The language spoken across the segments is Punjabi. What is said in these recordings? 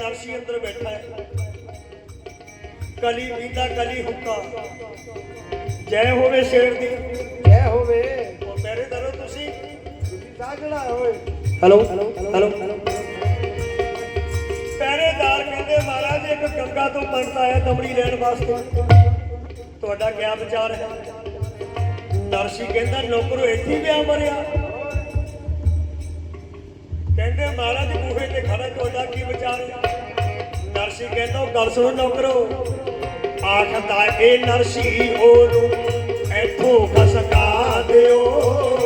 ਨਰਸੀ ਅੰਦਰ ਬੈਠਾ ਹੈ। ਕਲੀ ਪੀਂਦਾ ਕਲੀ ਹੁੱਕਾ। ਜੈ ਹੋਵੇ ਸ਼ੇਰ ਦੀ। ਜੈ ਹੋਵੇ। ਉਹ ਮੇਰੇ ਦਰੋ ਤੁਸੀਂ। ਤੁਸੀਂ ਸਾਜਣਾ ਹੋਏ ਹੈਲੋ। ਹੈਲੋ। ਪਹਿਰੇਦਾਰ ਕਹਿੰਦੇ ਮਹਾਰਾਜ ਇੱਕ ਗੰਗਾ ਤੋਂ ਪੰਡਤ ਆਇਆ ਦਮੜੀ ਲੈਣ ਵਾਸਤੇ। ਤੁਹਾਡਾ ਕੀ ਵਿਚਾਰ ਹੈ? ਨਰਸੀ ਕਹਿੰਦਾ, ਨੌਕਰੋ ਇੱਥੇ ਹੀ ਵਿਆਹ ਮਰਿਆ। ਕਹਿੰਦੇ, ਮਹਾਰਾਜ ਬੂਹੇ ਤੇ ਖੜਾ, ਤੁਹਾਡਾ ਕੀ ਵਿਚਾਰ ਹੈ? ਨਰਸੀ ਕਹਿੰਦਾ, ਉਹ ਗੱਲ ਸੁਣੋ ਨੌਕਰੋ। ਆਖਦਾ, ਇਹ ਨਰਸੀ ਉਹਨੂੰ ਇੱਥੋਂ ਖਸਕਾ ਦਿਓ।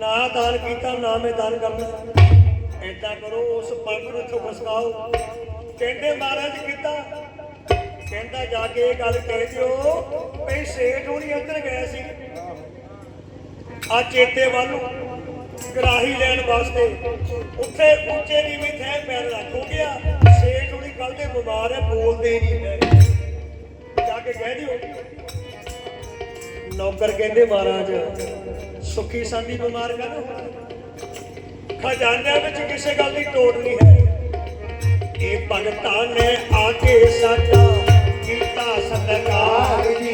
ਨਾ ਦਾਨ ਕੀਤਾ, ਨਾ ਮੈਂ ਦਾਨ ਕਰਨਾ ਏਦਾਂ ਕਰੋ, ਉਸ ਪੰਡ ਨੂੰ ਇੱਥੋਂ ਫਸਕਾਓ ਕਹਿੰਦੇ ਮਹਾਰਾਜ ਕੀਤਾ। ਕਹਿੰਦਾ ਜਾ ਕੇ ਇਹ ਗੱਲ ਕਹਿ ਦਿਓ, ਭਈ ਸੇਠ ਹੋਣੀ ਇੱਧਰ ਗਏ ਸੀ। ਆ ਚੇਤੇ ਵੱਲ ਨੂੰ ਗਰਾਹੀ ਲੈਣ ਵਾਸਤੇ ਉੱਥੇ ਉੱਚੇ ਨੀਵੇਂ ਥੈ ਪੈਰ ਰੱਖੋ ਗਿਆ। ਸੇਠ ਹੋਣੀ ਕੱਲ ਦੇ ਬਿਮਾਰ ਹੈ, ਬੋਲਦੇ ਨਹੀਂ ਹੈ ਜਾ ਕੇ ਕਹਿ ਦਿਓ। ਨੌਕਰ ਕਹਿੰਦੇ ਮਹਾਰਾਜ ਸੁਖੀ ਸੰਦੀ ਬਿਮਾਰ ਕਰ। ਖਜ਼ਾਨਿਆਂ ਵਿੱਚ ਕਿਸੇ ਗੱਲ ਦੀ ਟੋਟ ਨਹੀਂ ਹੈ। ਇਹ ਭਗਤਾਂ ਨੇ ਆ ਕੇ ਸਾਡਾ ਕੀਤਾ ਸਤਕਾਰ। ਜੀ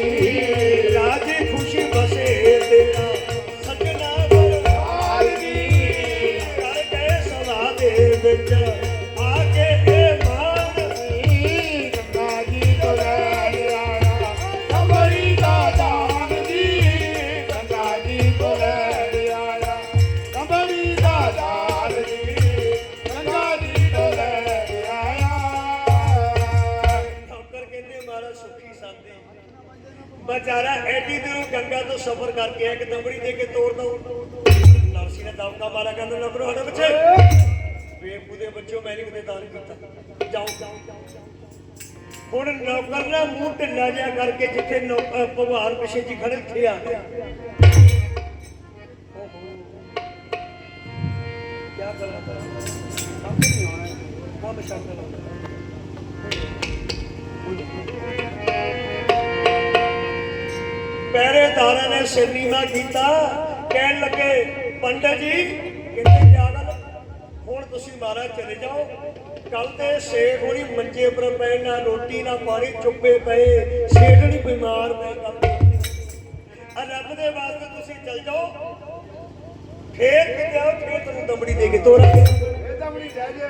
ਬੇਚਾਰਾ ਐਡੀ ਦੂਰ ਗੰਗਾ ਤੋਂ ਸਫ਼ਰ ਕਰਕੇ ਇੱਕ ਦਮੜੀ ਦੇ ਕੇ ਤੋੜ ਦੋ ਨਰਸੀ ਨੇ ਦਬਕਾ ਮਾਰਾ ਕਹਿੰਦਾ ਨੌਕਰ ਹਟੋ ਪਿੱਛੇ। ਬੇਬੂ ਦੇ ਬੱਚਿਓ, ਮੈਂ ਨਹੀਂ ਕਦੇ ਦਾਨ ਕੀਤਾ। ਜਾਓ। ਹੁਣ ਨੌਕਰ ਨਾ ਮੂੰਹ ਢਿੱਲਾ ਜਿਹਾ ਕਰਕੇ ਜਿੱਥੇ ਭਗਵਾਨ ਪਿੱਛੇ ਜੀ ਖੜੇ ਇੱਥੇ ਆ ਗਿਆ। ਕੀ ਕਰਾਂ ਸਮਝ ਨਹੀਂ ਆਉਣਾ। ਕੰਮ ਸ਼ਬਦ ਪਹਿਰੇਦਾਰਾਂ ਨੇ ਸਿਰ ਨੀਵਾ ਕੀਤਾ। ਕਹਿਣ ਲੱਗੇ, ਪੰਡਤ ਜੀ ਕਿੰਨੇ ਕਿਆ ਹੁਣ ਤੁਸੀਂ ਮਹਾਰਾਜ ਚਲੇ ਜਾਓ। ਕੱਲ ਤੇ ਸੇਠ ਹੋਣੀ ਮੰਜੇ ਪਰ ਪਏ ਨਾ ਰੋਟੀ ਨਾ ਪਾਣੀ ਚੁੱਪੇ ਪਏ। ਸੇਠ ਬਿਮਾਰ ਪਏ ਕੱਲ ਆ ਰੱਬ ਦੇ ਵਾਸਤੇ ਤੁਸੀਂ ਚਲ ਜਾਓ। ਫੇਰ ਕਿਤੇ ਆਓ, ਫੇਰ ਤੁਹਾਨੂੰ ਦਮੜੀ ਦੇ ਕੇ ਤੋਰਾਂਗੇ। ਇਹ ਤਾਂ ਰਹਿ ਜੇ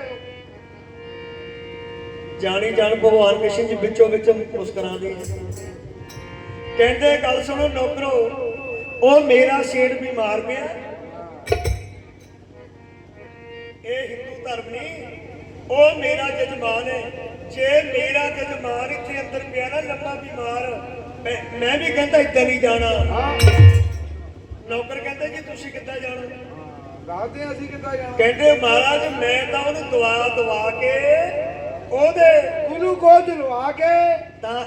ਜਾਣੀ ਜਾਣ ਭਗਵਾਨ ਕ੍ਰਿਸ਼ਨ ਜੀ ਵਿੱਚੋਂ ਵਿੱਚ ਮੁਸਕਰਾਉਂਦੇ ਕਹਿੰਦੇ ਗੱਲ ਸੁਣੋ ਨੌਕਰੋ ਉਹ ਮੇਰਾ ਸ਼ੇਰ ਬਿਮਾਰ ਪਿਆ। ਇਹ ਹਿੰਦੂ ਧਰਮ ਨਹੀਂ ਉਹ ਮੇਰਾ ਜਜਮਾਨ ਹੈ। ਜੇ ਮੇਰਾ ਜਜਮਾਨ ਇੱਥੇ ਅੰਦਰ ਪਿਆ ਨਾ ਲੰਮਾ ਬਿਮਾਰ ਮੈਂ- ਵੀ ਕਹਿੰਦਾ ਇੱਦਾਂ ਨਹੀਂ ਜਾਣਾ। ਨੌਕਰ ਕਹਿੰਦੇ ਜੀ ਤੁਸੀਂ ਕਿੱਦਾਂ ਜਾਣਾ? ਦੱਸਦੇ ਅਸੀਂ ਕਿੱਦਾਂ ਜਾਣਾ। ਕਹਿੰਦੇ ਮਹਾਰਾਜ ਮੈਂ ਤਾਂ ਉਹਨੂੰ ਦਵਾ ਦਵਾ ਕੇ ਉਹਦੇ ਗਲੂਕੋਜ਼ ਲਵਾ ਕੇ ਤਾਂ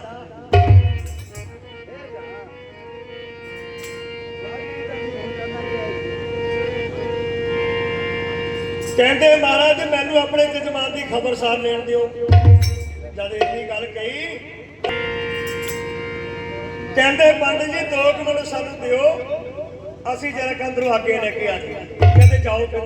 ਕਹਿੰਦੇ ਮਹਾਰਾਜ, ਮੈਨੂੰ ਆਪਣੇ ਜਜਮਾਨ ਦੀ ਖਬਰਸਾਰ ਲੈਣ ਦਿਓ। ਜਦ ਇੰਨੀ ਗੱਲ ਕਹੀ, ਕਹਿੰਦੇ ਪੰਡਤ ਜੀ, ਦੋ ਕੁ ਮਿੰਟ ਸਾਨੂੰ ਦਿਓ, ਅਸੀਂ ਜਰਾ ਅੰਦਰੋਂ ਅੱਗੇ ਲੈ ਕੇ ਆ ਜਾਈਏ। ਕਹਿੰਦੇ ਜਾਓ ਫਿਰ।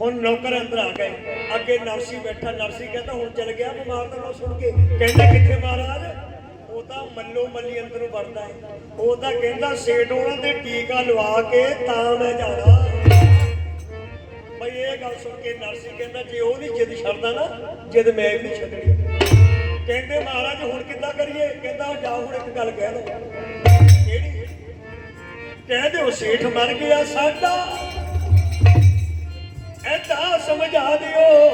ਹੁਣ ਨੌਕਰ ਅੰਦਰ ਆ ਗਏ। ਅੱਗੇ ਨਰਸੀ ਬੈਠਾ, ਨਰਸੀ ਕਹਿੰਦਾ ਹੁਣ ਚਲ ਗਿਆ ਬਿਮਾਰ ਦਾ ਨਾ ਸੁਣ ਕੇ। ਕਹਿੰਦੇ ਕਿੱਥੇ ਮਹਾਰਾਜ? ਉਹ ਤਾਂ ਮੱਲੋ ਮੱਲੀ ਅੰਦਰੋਂ ਵੜਦਾ ਹੈ। ਉਹ ਤਾਂ ਕਹਿੰਦਾ ਸੇਟ ਤੇ ਟੀਕਾ ਲਵਾ ਕੇ ਤਾਂ ਮੈਂ ਜਾਣਾ। ਬਈ ਇਹ ਗੱਲ ਸੁਣ ਕੇ ਨਰਸੀ ਕਹਿੰਦਾ, ਜੇ ਉਹ ਨਹੀਂ ਜਿੱਦ ਛੱਡਦਾ ਨਾ, ਜਿੱਦ ਮੈਂ ਵੀ ਛੱਡਣੀ। ਕਹਿੰਦੇ, ਮਹਾਰਾਜ, ਹੁਣ ਕਿੱਦਾਂ ਕਰੀਏ? ਕਹਿੰਦਾ, ਜਾਓ, ਹੁਣ ਇੱਕ ਗੱਲ ਕਹਿ ਦੋ। ਕਿਹੜੀ? ਕਹਿ ਦਿਓ, ਸੇਠ ਮਰ ਗਿਆ ਸਾਡਾ। ਐਦਾਂ ਸਮਝਾ ਦਿਓ।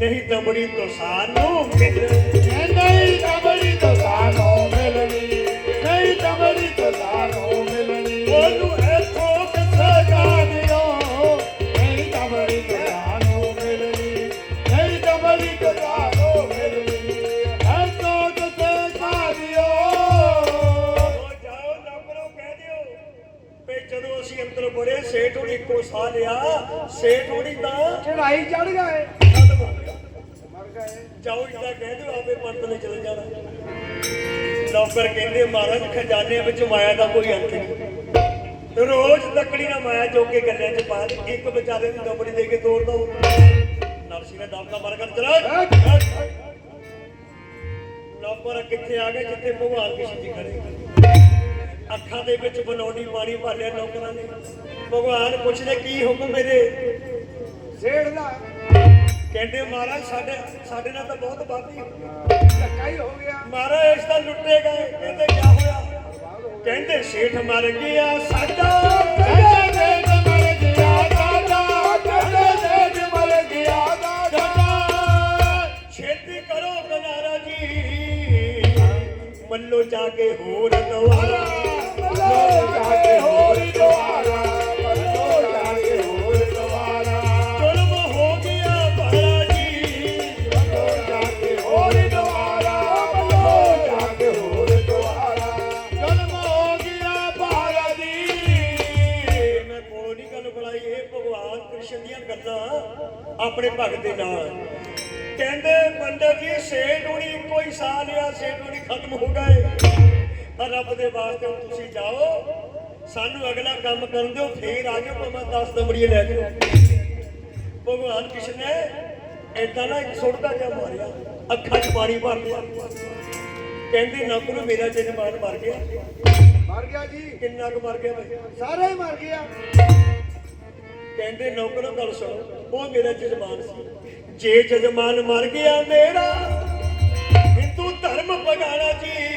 ਨਹੀਂ ਤਾਂ ਬੜੀ ਤੋਂ ਨੂੰ ਮਿਲ ਅਸੀਂ ਅੰਦਰ ਬੜੇ ਸੇਠ ਹੁਣੀ ਇੱਕੋ ਸਾਹ ਲਿਆ। ਸੇਠ ਹੁਣੀ ਤਾਂ ਚੜਾਈ ਚੜ ਗਏ। ਖਤਮ ਹੋ ਗਿਆ। ਮਰ ਗਏ। ਜਾਓ ਇੱਦਾਂ ਕਹਿ ਦਿਓ ਆਪੇ ਪੰਤ ਨੇ ਚਲੇ ਜਾਣਾ। ਨੌਕਰ ਕਹਿੰਦੇ ਮਹਾਰਾਜ ਖਜ਼ਾਨੇ ਵਿੱਚ ਮਾਇਆ ਦਾ ਕੋਈ ਅੰਤ ਨਹੀਂ। ਰੋਜ਼ ਲੱਕੜੀ ਨਾਲ ਮਾਇਆ ਚੋਕ ਕੇ ਗੱਲਿਆਂ 'ਚ ਪਾ ਦੇ। ਇੱਕ ਵਿਚਾਰੇ ਨੂੰ ਦਬੜੀ ਦੇ ਕੇ ਤੋੜ ਦੋ ਨਰਸੀ ਨੇ ਦਮਕਾ ਮਾਰ ਕਰ ਚਲਾ ਨੌਕਰ ਕਿੱਥੇ ਆ ਗਏ ਜਿੱਥੇ ਭਗਵਾਨ ਕ੍ਰਿਸ਼ਨ ਜੀ ਖੜੇ। ਅੱਖਾਂ ਦੇ ਵਿੱਚ ਬਨੌਡੀ ਪਾਣੀ ਭਰ ਲਿਆ ਨੌਕਰਾਂ ਨੇ। ਭਗਵਾਨ ਪੁੱਛਦੇ ਕੀ ਹੁਕਮ ਮੇਰੇ ਸੇੜ ਦਾ ਕਹਿੰਦੇ ਮਹਾਰਾਜ ਸਾਡੇ ਸਾਡੇ ਨਾਲ ਤਾਂ ਬਹੁਤ ਬਾਤੀ ਧੱਕਾ ਹੀ ਹੋ ਗਿਆ। ਮਹਾਰਾਜ ਇਸ ਦਾ ਲੁੱਟੇ ਗਏ। ਕਹਿੰਦੇ ਕੀ ਹੋਇਆ? ਕਹਿੰਦੇ ਸੇਠ ਮਰ ਗਿਆ ਸਾਡਾ ਕਹਿੰਦੇ ਸੇਠ ਮਰ ਗਿਆ ਦਾਦਾ ਕਹਿੰਦੇ ਸੇਠ ਮਰ ਗਿਆ ਦਾਦਾ ਛੇਤੀ ਕਰੋ ਕਨਾਰਾ ਜੀ। ਮੱਲੋ ਜਾ ਕੇ ਹੋਰ ਦਵਾਰਾ ਮੱਲੋ ਜਾ ਕੇ ਹੋਰ ਦੁਆਰਾ ਆਪਣੇ ਭਗਤ ਦੇ ਨਾਲ ਕਹਿੰਦੇ ਪੰਡਤ ਜੀ, ਸੇਠ ਹੁਣੀ ਇੱਕੋ ਹੀ ਸਾਹ ਲਿਆ ਸੇਠ ਹੁਣੀ ਖਤਮ ਹੋ ਗਏ। ਰੱਬ ਦੇ ਵਾਸਤੇ ਤੁਸੀਂ ਜਾਓ ਸਾਨੂੰ ਅਗਲਾ ਕੰਮ ਕਰਨ ਦਿਓ ਫੇਰ ਆ ਜਾਓ ਭਾਵੇਂ 10 ਦਮੜੀਏ ਲੈ ਜਾਓ। ਭਗਵਾਨ ਕ੍ਰਿਸ਼ਨ ਨੇ ਏਦਾਂ ਨਾ ਇੱਕ ਸੁੱਟਦਾ ਜਿਹਾ ਮਾਰਿਆ ਅੱਖਾਂ 'ਚ ਪਾਣੀ ਭਰ ਲਿਆ। ਕਹਿੰਦੇ ਨੌਕਰ ਮੇਰਾ ਜਜਮਾਨ ਮਰ ਗਿਆ। ਮਰ ਗਿਆ ਜੀ। ਕਿੰਨਾ ਕੁ ਮਰ ਗਿਆ ਬਈ? ਸਾਰੇ ਹੀ ਮਰ ਗਿਆ। ਕਹਿੰਦੇ ਨੌਕਰੋ ਗੱਲ ਸੁਣੋ ਉਹ ਮੇਰਾ ਜਜਮਾਨ ਸੀ। ਜੇ ਜਜਮਾਨ ਮਰ ਗਿਆ ਮੇਰਾ ਹਿੰਦੂ ਧਰਮ ਪਗਾਣਾ ਜੀ।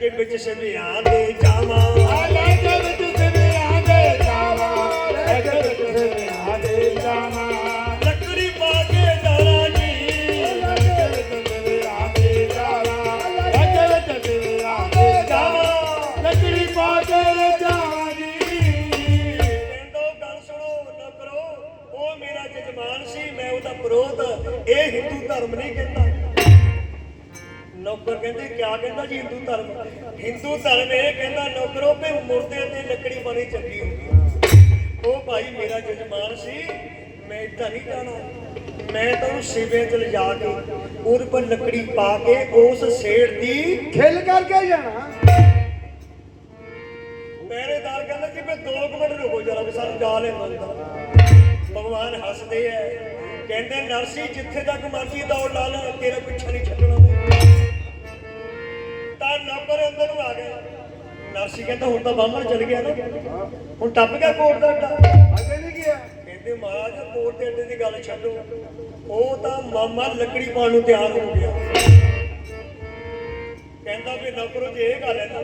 ਲੈ ਵਿੱਚ ਸਮਿਆਂ ਦੇ ਜਾਵਾਂ ਆ ਲੈ ਵਿੱਚ ਸਿਵਿਆਂ ਦੇ ਜਾਵਾ ਲੈ ਵਿੱਚ ਸਿਵਿਆਂ ਦੇ ਜਾਵਾ ਲੱਕੜੀ ਪਾ ਕੇ ਜਾਣਾ ਜੀ ਲੈ ਵਿੱਚ ਸਿਵਿਆਂ ਦੇ ਜਾਵਾ। ਲੈ ਵਿੱਚ ਸਿਵਿਆਂ ਦੇ ਜਾਵਾ ਲੱਕੜੀ ਪਾ ਕੇ ਜਾਵਾ ਜੀ। ਕਹਿੰਦੋ ਗੱਲ ਸੁਣੋ ਨੌਕਰੋ ਉਹ ਮੇਰਾ ਜਜਮਾਨ ਸੀ, ਮੈਂ ਉਹਦਾ ਵਿਰੋਧ ਇਹ ਹਿੰਦੂ ਧਰਮ ਨਹੀਂ ਕਹਿੰਦਾ। ਨੌਕਰ ਕਹਿੰਦੇ ਕਿਆ ਕਹਿੰਦਾ ਜੀ ਹਿੰਦੂ ਧਰਮ? ਹਿੰਦੂ ਧਰਮ ਇਹ ਕਹਿੰਦਾ ਨੌਕਰੋ ਵੀ ਮੁਰਦੇ ਤੇ ਲੱਕੜੀ ਬਣੀ ਚੰਗੀ ਹੁੰਦੀ ਉਹ ਭਾਈ ਮੇਰਾ ਜਜਮਾਨ ਸੀ ਮੈਂ ਇੱਦਾਂ ਨਹੀਂ ਜਾਣਾ। ਮੈਂ ਤਾਂ ਉਹਨੂੰ ਸਿਵੇ ਚ ਲਿਜਾ ਕੇ ਉਹਦੇ ਪਰ ਲੱਕੜੀ ਪਾ ਕੇ ਉਸ ਸੇੜ ਦੀ ਖਿਲ ਕਰਕੇ ਜਾਣਾ। ਪਹਿਰੇਦਾਰ ਕਹਿੰਦਾ ਜੀ ਮੈਂ 2 ਮਿੰਟ ਰੁਕੋ ਜਰਾ ਵੀ ਸਾਨੂੰ ਜਾ ਲੈਣ ਦਿੰਦਾ ਭਗਵਾਨ ਹੱਸਦੇ ਐ ਕਹਿੰਦੇ ਨਰਸੀ ਜਿੱਥੇ ਤੱਕ ਮਰਜ਼ੀ ਦੌੜ ਲਾ ਲੈ ਤੇਰਾ ਪਿੱਛਾ ਨਹੀਂ ਛੱਡਣਾ। ਤਾਂ ਨੌਕਰ ਅੰਦਰ ਨੂੰ ਆ ਗਿਆ ਨਰਸੀ ਕਹਿੰਦਾ ਹੁਣ ਤਾਂ ਬਾਹਮਣ ਚਲ ਗਿਆ ਨਾ। ਹੁਣ ਟੱਪ ਗਿਆ ਕੋਟ ਦਾ ਅੱਡਾ। ਅੱਗੇ ਨਹੀਂ ਗਿਆ। ਕਹਿੰਦੇ ਮਹਾਰਾਜ ਕੋਟ ਦੇ ਅੱਡੇ ਦੀ ਗੱਲ ਛੱਡੋ। ਉਹ ਤਾਂ ਮਾਮਾ ਲੱਕੜੀ ਪਾਉਣ ਨੂੰ ਤਿਆਰ ਹੋ ਗਿਆ। ਕਹਿੰਦਾ ਵੀ ਨੌਕਰੋ ਜੇ ਇਹ ਗੱਲ ਹੈ ਨਾ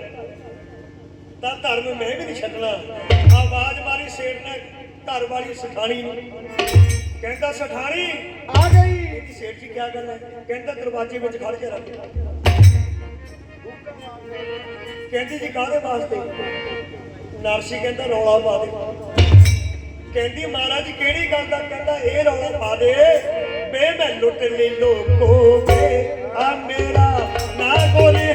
ਤਾਂ ਧਰਮ ਮੈਂ ਵੀ ਨਹੀਂ ਛੱਡਣਾ। ਆਵਾਜ਼ ਮਾਰੀ ਸੇਠ ਨੇ ਘਰ ਵਾਲੀ ਸਠਾਣੀ ਨੂੰ। ਕਹਿੰਦਾ ਸਠਾਣੀ! ਆ ਗਈ। ਇਹਦੀ ਸੇਠ ਜੀ ਕੀ ਗੱਲ ਹੈ? ਕਹਿੰਦਾ ਦਰਵਾਜ਼ੇ ਵਿੱਚ ਖੜ ਕੇ ਰੱਖ ਕਹਿੰਦੀ ਜੀ ਕਾਹਦੇ ਵਾਸਤੇ? ਨਰਸੀ ਕਹਿੰਦਾ ਰੌਲਾ ਪਾ ਦੇ। ਕਹਿੰਦੀ ਮਹਾਰਾਜ, ਕਿਹੜੀ ਗੱਲ ਦਾ ਕਹਿੰਦਾ ਇਹ ਰੌਲਾ ਪਾ ਦੇ? ਬੇ ਮੈਂ ਲੁੱਟ ਲਈ ਲੋਕੋ ਵੇ। ਆ ਮੇਰਾ ਨਾ ਗੋਲੀ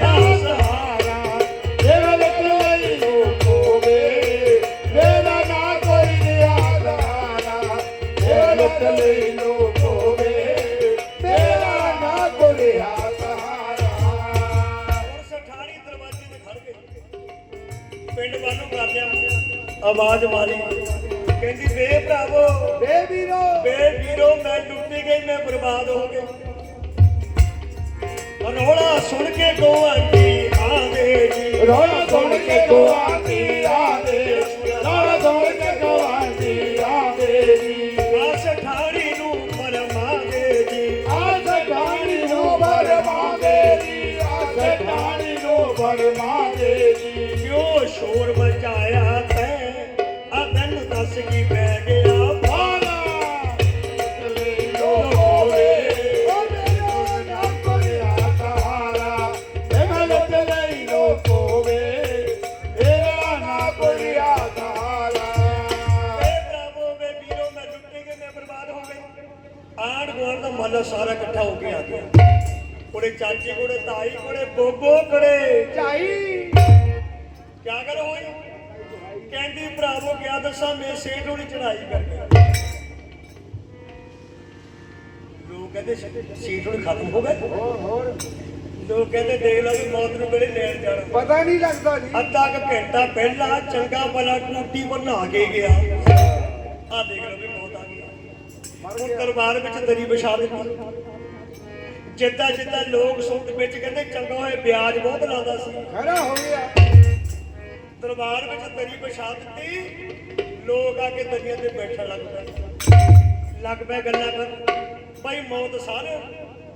ਆਵਾਜ਼ ਮਾਰੀ ਕਹਿੰਦੀ ਵੇ ਭਰਾਵੋ ਵੇ ਵੀਰੋ। ਵੇ ਵੀਰੋ ਮੈਂ ਡੁੱਬੀ ਗਈ ਮੈਂ ਬਰਬਾਦ ਹੋ ਗਈ। ਰੋਲਾ ਸੁਣ ਕੇ ਗੋਆਂਢੀ ਆਵੇ ਜੀ। ਰੋਣਾ ਸੁਣ ਕੇ ਗਵਾਂਦੀ ਆਵੇ। ਰੋਣਾ ਸੁਣ ਕੇ ਗਵਾਂਦੀ। ਲੋਕ ਕਹਿੰਦੇ ਸੀਟ ਹੁਣ ਖਤਮ ਹੋ ਗਏ ਲੋਕ ਕਹਿੰਦੇ ਦੇਖ ਲਾ ਵੀ ਮੌਤ ਨੂੰ ਕਿਹੜੇ ਲੈਣ ਜਾਣਾ। ਪਤਾ ਨਹੀਂ ਲੱਗਦਾ ਜੀ। ਅੱਧਾ ਕੁ ਘੰਟਾ ਪਹਿਲਾਂ ਚੰਗਾ ਭਲਾ ਟੂਟੀ ਬਣਾ ਕੇ ਗਿਆ। ਆ ਦੇਖ ਲਓ ਵੀ ਮੌਤ ਆ ਗਈ। ਹੁਣ ਦਰਬਾਰ ਵਿੱਚ ਦਰੀ ਵਿਛਾ ਦਿੱਤੀ। ਜਿੱਦਾਂ ਜਿੱਦਾਂ ਲੋਕ ਸੁਣਤ ਵਿੱਚ ਕਹਿੰਦੇ ਚੰਗਾ ਹੋਏ ਵਿਆਜ ਬਹੁਤ ਲਾਉਂਦਾ ਸੀ। ਖੜਾ ਹੋ ਗਿਆ। ਦਰਬਾਰ ਵਿੱਚ ਦਰੀ ਵਿਛਾ ਦਿੱਤੀ। ਲੋਕ ਆ ਕੇ ਦਰੀਆਂ ਤੇ ਬੈਠਣ ਲੱਗ ਪਏ। ਲੱਗ ਪਏ ਗੱਲਾਂ ਕਰ ਭਾਈ ਮੌਤ ਸਾਰੇ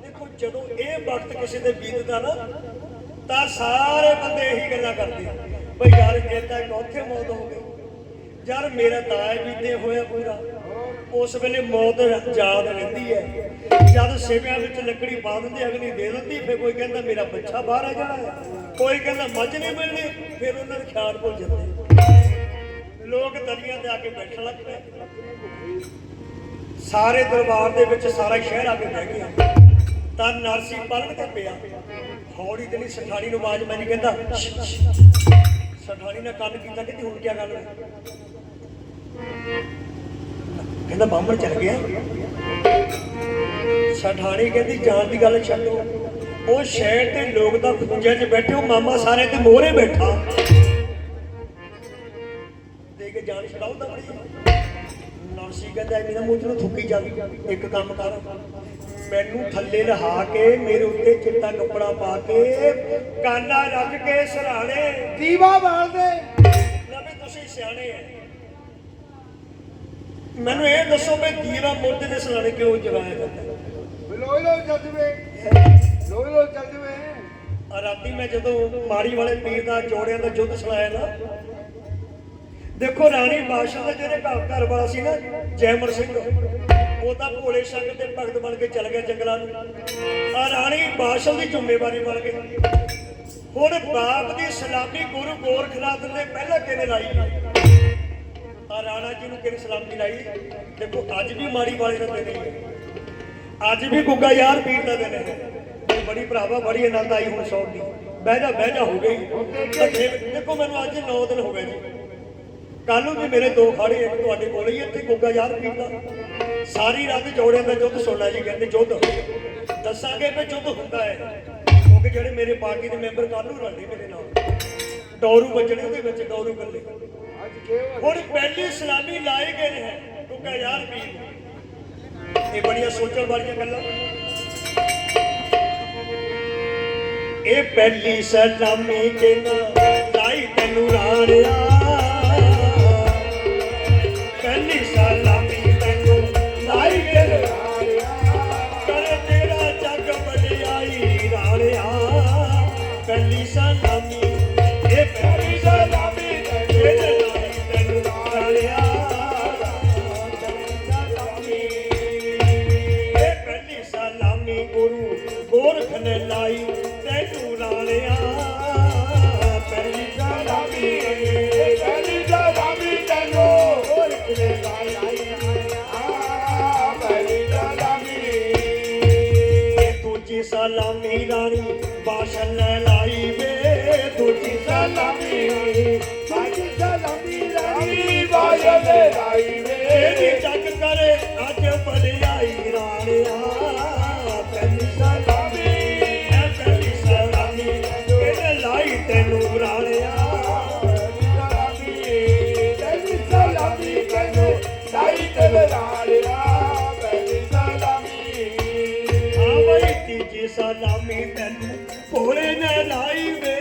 ਦੇਖੋ, ਜਦੋਂ ਇਹ ਵਕਤ ਕਿਸੇ ਦੇ ਬੀਤਦਾ ਨਾ, ਤਾਂ ਸਾਰੇ ਬੰਦੇ ਇਹੀ ਗੱਲਾਂ ਕਰਦੇ ਆ। ਯਾਰ, ਜੇ ਤਾਂ ਉੱਥੇ ਮੌਤ ਹੋ ਗਈ। ਯਾਰ, ਮੇਰਾ ਤਾਂ ਬੀਤੇ ਹੋਇਆ ਪੂਰਾ। ਉਸ ਵੇਲੇ ਮੌਤ ਯਾਦ ਰਹਿੰਦੀ ਹੈ। ਜਦ ਸੇਵਿਆਂ ਵਿੱਚ ਲੱਕੜੀ ਪਾ ਦਿੰਦੇ ਅਗਲੀ ਦੇ ਦਿੰਦੀ, ਫਿਰ ਕੋਈ ਕਹਿੰਦਾ ਮੇਰਾ ਬੱਚਾ ਬਾਹਰ ਆ ਜਾਣਾ ਕੋਈ ਕਹਿੰਦਾ ਮੱਝ ਨਹੀਂ ਮਿਲਣੀ, ਫਿਰ ਉਹਨਾਂ ਦੇ ਖਿਆਲ ਭੁੱਲ ਜਾਂਦੇ ਲੋਕ ਦਰੀਆਂ ਤੇ ਆ ਕੇ ਬੈਠਣ ਲੱਗ ਪਏ। ਸਾਰੇ ਦਰਬਾਰ ਦੇ ਵਿੱਚ ਸਾਰਾ ਸ਼ਹਿਰ ਆ ਕੇ ਬਹਿ ਗਿਆ। ਤਾਂ ਨਰਸੀ ਪਲਕ ਤੇ ਪਿਆ। ਹੌਲੀ ਤੇ ਨਹੀਂ ਸਠਾਣੀ ਨੂੰ ਆਵਾਜ਼ ਮੈਂ ਨਹੀਂ ਕਹਿੰਦਾ ਸਠਾਣੀ ਨੇ ਕੰਨ ਕੀਤਾ ਕਿ ਹੁਣ ਕੀ ਗੱਲ ਕਹਿੰਦਾ, ਬਾਹਮਣ ਚੱਲ ਗਿਆ। ਸਠਾਣੀ ਕਹਿੰਦੀ, ਜਾਣ ਦੀ ਗੱਲ ਛੱਡੋ ਉਹ ਸ਼ਹਿਰ ਦੇ ਲੋਕ ਤਾਂ ਖੁੰਝੇ 'ਚ ਬੈਠੇ, ਉਹ ਮਾਮਾ ਸਾਰੇ ਤੇ ਮੋਹਰੇ ਬੈਠਾ। ਦੇ ਕੇ ਜਾਨ ਛਡਾਉ ਬੜੀ ਨਰਸੀ ਕਹਿੰਦਾ ਇਹਨਾਂ ਮੂੰਹ ਨੂੰ ਥੁੱਕੀ ਜਾਵੀ। ਇੱਕ ਕੰਮ ਕਰ ਮੈਨੂੰ ਥੱਲੇ ਲਹਾ ਕੇ ਮੇਰੇ ਉੱਤੇ ਚਿੱਟਾ ਕੱਪੜਾ ਪਾ ਕੇ ਕਾਨਾ ਰੱਖ ਕੇ ਸਰਾਣੇ। ਦੀਵਾ ਬਾਲ ਦੇ। ਨਾ ਵੀ ਤੁਸੀਂ ਸਿਆਣੇ ਐ। ਮੈਨੂੰ ਇਹ ਦੱਸੋ ਵੀ ਦੀਵਾ ਮੁਰਦੇ ਦੇ ਸਰਾਣੇ ਕਿਉਂ ਜਗਾਇਆ ਜਾਂਦਾ ਲੋਈ ਲੋ ਚੱਲ ਜਵੇ। ਲੋਈ ਲੋ ਚੱਲ ਜਵੇ। ਆ ਰਾਤੀ ਮੈਂ ਜਦੋਂ ਮਾੜੀ ਵਾਲੇ ਪੀਰ ਦਾ ਜੋੜਿਆਂ ਦਾ ਯੁੱਧ ਸੁਣਾਇਆ ਨਾ ਦੇਖੋ ਰਾਣੀ ਬਾਦਸ਼ਾਹ ਦਾ ਜਿਹੜੇ ਘਰ ਵਾਲਾ ਸੀ ਨਾ, ਜੈਮਰ ਸਿੰਘ, ਉਹ ਤਾਂ ਭੋਲੇ ਸੰਗ ਤੇ ਭਗਤ ਬਣ ਕੇ ਚਲ ਗਿਆ ਜੰਗਲਾਂ ਨੂੰ। ਆ ਰਾਣੀ ਬਾਦਸ਼ਾਹ ਦੀ ਜ਼ਿੰਮੇਵਾਰੀ ਬਣ ਗਈ। ਹੁਣ ਬਾਪ ਦੀ ਸਲਾਮੀ ਗੁਰੂ ਗੋਰਖਨਾਥ ਨੇ ਪਹਿਲਾਂ ਕਿਹਨੇ ਲਾਈ? ਆ ਰਾਣਾ ਜੀ ਨੂੰ ਕਿਹਨੇ ਸਲਾਮੀ ਲਾਈ? ਦੇਖੋ, ਅੱਜ ਵੀ ਮਾੜੀ ਵਾਲੇ ਦਾ ਦਿਨ ਹੈ ਅੱਜ ਵੀ ਗੁੱਗਾ ਯਾਰ ਪੀਰ ਦਾ ਦਿਨ ਹੈ। ਬੜੀ ਭਰਾਵਾ, ਬੜੀ ਆਨੰਦ ਆਈ ਹੁਣ ਸੌਣ ਦੀ। ਬਹਿ ਜਾ ਬਹਿ ਜਾ, ਹੋ ਗਈ। ਦੇਖੋ, ਮੈਨੂੰ ਅੱਜ 9 ਦਿਨ ਹੋ ਗਏ ਜੀ। ਕੱਲ ਨੂੰ ਵੀ ਮੇਰੇ ਦੋ ਖਾੜੇ ਇੱਕ ਤੁਹਾਡੇ ਕੋਲ ਹੀ ਇੱਥੇ ਗੁੱਗਾ ਯਾਰ ਪੀਰ ਸਾਰੀ ਰਾਤ ਜੋੜਿਆਂ ਦਾ ਯੁੱਧ ਸੁਣਨਾ ਜੀ ਕਹਿੰਦੇ ਯੁੱਧ ਦੱਸਾਂਗੇ ਵੀ ਯੁੱਧ ਹੁੰਦਾ ਹੈ। ਕਿਉਂਕਿ ਜਿਹੜੇ ਮੇਰੇ ਪਾਰਟੀ ਦੇ ਮੈਂਬਰ ਕੱਲ ਨੂੰ ਰਲਦੇ ਮੇਰੇ ਨਾਲ। ਡੋਰੂ ਵੱਜਣੇ ਉਹਦੇ ਵਿੱਚ, ਡੋਰੂ ਕੱਲੇ ਹੁਣ ਪਹਿਲੀ ਸਲਾਮੀ ਲਾਏ ਗਏ ਨੇ। ਗੁੱਗਾ ਯਾਰ ਪੀਰ ਇਹ ਬੜੀਆਂ ਸੋਚਣ ਵਾਲੀਆਂ ਗੱਲਾਂ। ਇਹ ਪਹਿਲੀ ਸਲਾਮੀ ਕਿਨਾਂ ਲਾਈ ਤੈਨੂੰ ਰਾਣਿਆ। ਪਹਿਲੀ ਸਲਾਮੀ ਰਾਣੀ ਬਾਸ਼ਨ ਨੇ ਲਾਈ ਵੇ ਦੂਜੀ ਸਲਾਮੀ ਸਾਡੀ ਸਲਾਮੀ ਰਾਣੀ ਬਾਜਲੇ ਸਲਾਮੀ ਤੈਨੂੰ ਭੋਲੇ ਨੇ ਲਾਈ ਵੇ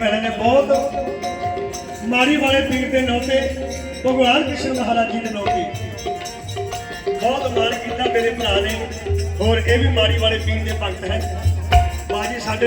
ਭੈਣਾਂ ਨੇ ਬਹੁਤ ਮਾੜੀ ਵਾਲੇ ਪੀਰ ਦੇ ਨਾਂ ਭਗਵਾਨ ਕ੍ਰਿਸ਼ਨ ਮਹਾਰਾਜ ਜੀ ਦੇ ਨਾਂ ਬਹੁਤ ਮਾਣ ਕੀਤਾ ਮੇਰੇ ਭਰਾ ਨੇ। ਹੋਰ ਇਹ ਵੀ ਮਾੜੀ ਵਾਲੇ ਪੀਰ ਦੇ ਭਗਤ ਹੈ। ਬਾਜੀ ਸਾਡੇ